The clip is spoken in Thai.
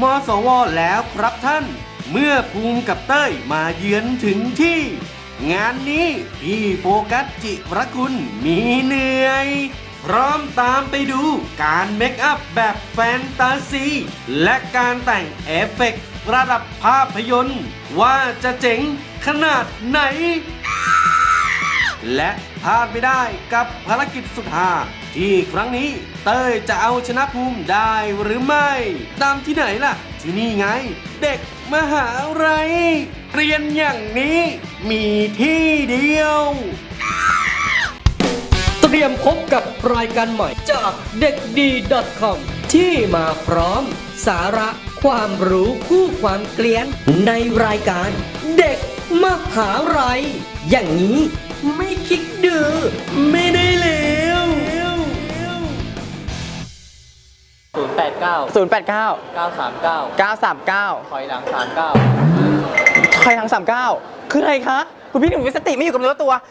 มสวแล้วครับท่าน เมื่อภูมิกับเต้ยมาเยือนถึงที่ งานนี้พี่โฟกัสจิรคุณมีเหนื่อย พร้อมตามไปดูการเมคอัพแบบแฟนตาซี และการแต่งเอฟเฟกต์ระดับภาพยนตร์ ว่าจะเจ๋งขนาดไหน และพลาดไม่ได้กับภารกิจสุดหาที่ครั้งนี้เต้ยจะเอาชนะภูมิได้หรือไม่ ตามที่ไหนล่ะ ที่นี่ไง เด็กมหาลัยเรียนอย่างนี้มีที่เดียว เตรียมพบกับรายการใหม่จากเด็กดี .com ที่มาพร้อม สาระความรู้คู่ความเกลียนในรายการ เด็กมหาลัยอย่างนี้ ไม่คิดดื้อไม่ได้เลวศูนย์แปดเก้า0 8 9 เก้าสามเก้า9 3 9ถอยหลังสามเก้า ใครทาง39 คืออะไรคะ คุณพี่หนุ่มวิสติไม่อยู่กับเนื้อตัว